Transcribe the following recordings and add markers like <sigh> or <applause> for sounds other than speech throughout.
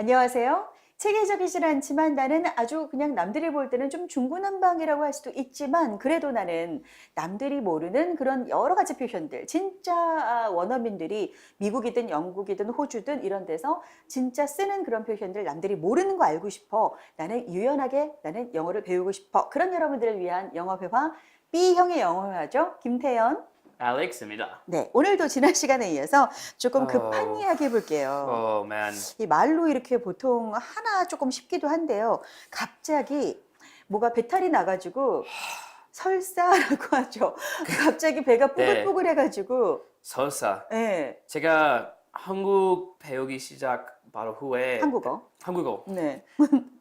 안녕하세요. 체계적이진 않지만 나는 아주 그냥 남들이 볼 때는 좀 중구난방이라고 할 수도 있지만 그래도 나는 남들이 모르는 그런 여러 가지 표현들 진짜 아, 원어민들이 미국이든 영국이든 호주든 이런 데서 진짜 쓰는 그런 표현들 남들이 모르는 거 알고 싶어. 나는 유연하게 나는 영어를 배우고 싶어. 그런 여러분들을 위한 영어 회화 B형의 영어 회화죠. 김태연 알렉스입니다. 네 오늘도 지난 시간에 이어서 조금 급한 어. 이야기 해볼게요 Oh man. 이 말로 이렇게 보통 하나 조금 쉽기도 한데요. 갑자기 뭐가 배탈이 나가지고 설사라고 <laughs> 하죠. 갑자기 배가 네. 뽀글뽀글해가지고, 설사. 예, 제가 한국 배우기 시작 바로 후에 한국어. 한국어 네.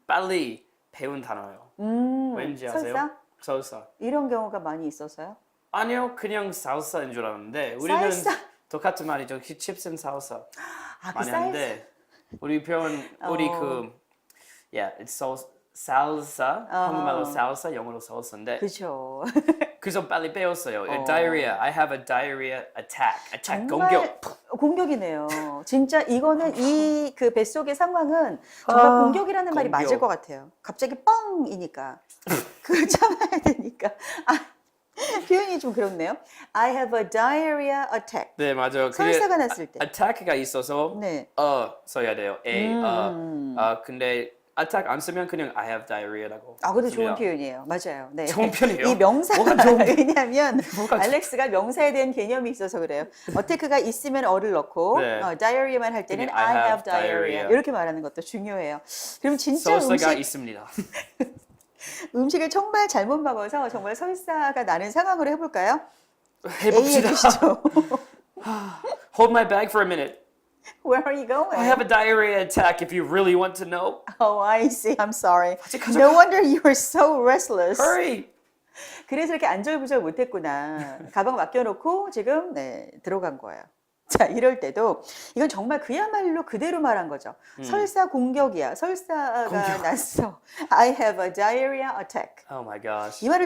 빨리 배운 단어예요. 음, 왠지 아세요? 설사 설사. 이런 경우가 많이 있어서요. 아니요, 그냥 살사인 줄 알았는데 우리는. 똑같은 말이죠. 칩스 앤 살사 아, 그 많이 쌀. 하는데 우리 표현 우리 어. 그 yeah, it's so salsa 어허. 한국말로 salsa 영어로 salsa인데 그죠. <laughs> 그래서 빨리 배웠어요. 어. diarrhea. I have a diarrhea attack. attack 정말 공격. 공격이네요. 진짜 이거는 이 그 뱃속의 상황은 정말 아, 공격이라는 말이 맞을. 것 같아요. 갑자기 뻥이니까. <laughs> 그걸 참아야 되니까. 아, 표현이 좀 그렇네요. I have a diarrhea attack. 네 맞아요. 설사가 났을 때. attack가 있어서 네. 어 써야 돼요. A 음. 어. 아 근데 attack 안 쓰면 그냥 I have diarrhea라고. 아, 근데 좋은. 표현이에요. 맞아요. 네. 좋은 편이에요? 이 명사가 뭐가 좋은 왜냐하면 <laughs> 뭐가 좋- 알렉스가 명사에 대한 개념이 있어서 그래요. 어테크가 있으면 어를 넣고 네. 어, diarrhea만 할 때는 I, have diarrhea. 이렇게 말하는 것도 중요해요. 그럼 진짜 음식, 있습니다. <laughs> 음식을 정말 잘못 먹어서 정말 설사가 나는 상황으로 해볼까요? 해봅시다. 해주시죠. Hold my bag for a minute. Where are you going? I have a diarrhea attack if you really want to know. Oh, I see. I'm sorry. No wonder you were so restless. Hurry. 그래서 이렇게 안절부절 못했구나. 가방 맡겨놓고 지금 네, 들어간 거예요. <laughs> 자, 이럴 때도 이건 정말 그야말로 그대로 말한 거죠. 설사 공격이야. 설사가 공격. 났어. <laughs> I have a diarrhea attack. Oh my gosh. 이 말을